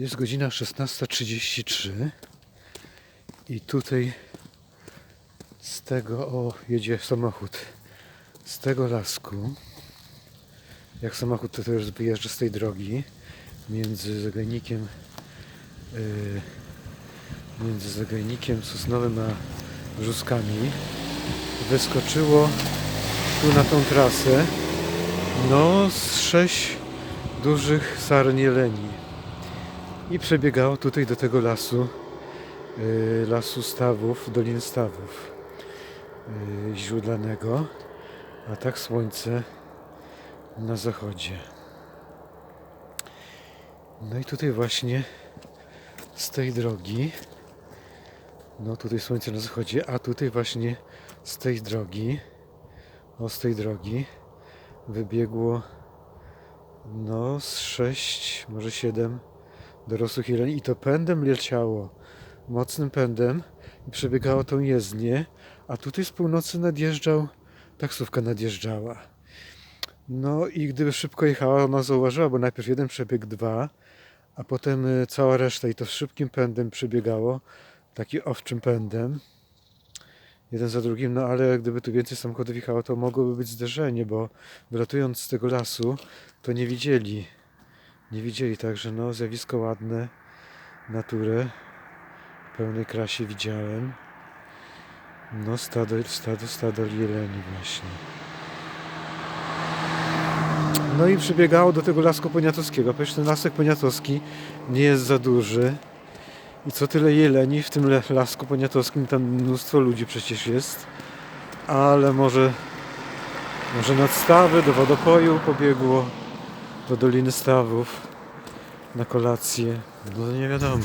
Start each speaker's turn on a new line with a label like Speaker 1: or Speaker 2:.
Speaker 1: Jest godzina 16.33 i tutaj z tego, o jedzie samochód, z tego lasku, jak samochód to też wyjeżdża z tej drogi między zagajnikiem yy, między zagajnikiem sosnowym a brzuskami. Wyskoczyło tu na tą trasę no z sześć dużych sarn jeleni i przebiegało tutaj do tego lasu yy, lasu stawów, dolin stawów yy, źródlanego a tak słońce na zachodzie. No i tutaj właśnie z tej drogi no tutaj słońce na zachodzie a tutaj właśnie z tej drogi o z tej drogi wybiegło no z sześć, może siedem dorosłych jeleni i to pędem leciało, mocnym pędem i przebiegało tą jezdnię, a tutaj z północy nadjeżdżał, taksówka nadjeżdżała. No i gdyby szybko jechała, ona zauważyła, bo najpierw jeden przebieg dwa, a potem y, cała reszta i to szybkim pędem przebiegało, taki owczym pędem, jeden za drugim, no ale gdyby tu więcej samochodów jechało, to mogłoby być zderzenie, bo wylatując z tego lasu, to nie widzieli, nie widzieli, także no zjawisko ładne, naturę w pełnej krasie widziałem. No stado, stado, stado jeleni właśnie. No i przybiegało do tego lasku poniatowskiego. Przecież ten lasek poniatowski nie jest za duży. I co tyle jeleni w tym lasku poniatowskim, tam mnóstwo ludzi przecież jest. Ale może, może nad stawy do wodopoju pobiegło, do Doliny Stawów na kolację. No nie wiadomo.